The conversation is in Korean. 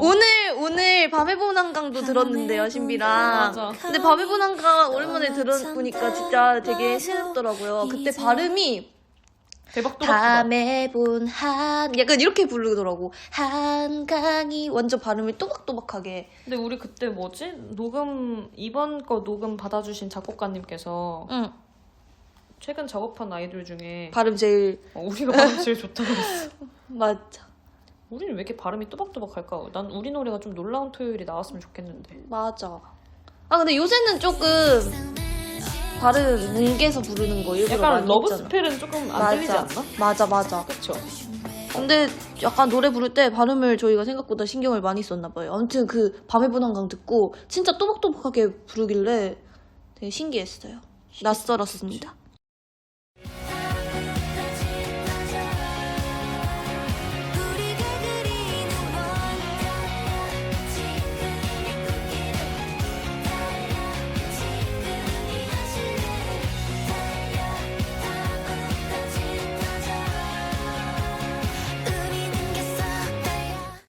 오늘 오늘 밤에 본 한강도 들었는데요 신비랑. 맞아. 근데 밤에 본 한강 오랜만에 들어보니까 진짜 되게 새롭더라고요. 그때 발음이 대박. 밤에 본 한 약간 이렇게 부르더라고. 한강이 완전 발음이 또박또박하게. 근데 우리 그때 뭐지? 녹음 이번 거 녹음 받아주신 작곡가님께서 응. 최근 작업한 아이들 중에 발음 제일 어, 우리가 발음 제일 좋다고 했어. 맞아 우리는 왜 이렇게 발음이 또박또박할까? 난 우리 노래가 좀 놀라운 토요일이 나왔으면 좋겠는데. 맞아 아 근데 요새는 조금 발음 뭉개서 부르는 거 일부러 약간 많이 러브 했잖아. 스펠은 조금 안 들리지 않나? 맞아 맞아 그쵸? 근데 약간 노래 부를 때 발음을 저희가 생각보다 신경을 많이 썼나 봐요. 아무튼 그 밤의 분한강 듣고 진짜 또박또박하게 부르길래 되게 신기했어요. 낯설었습니다.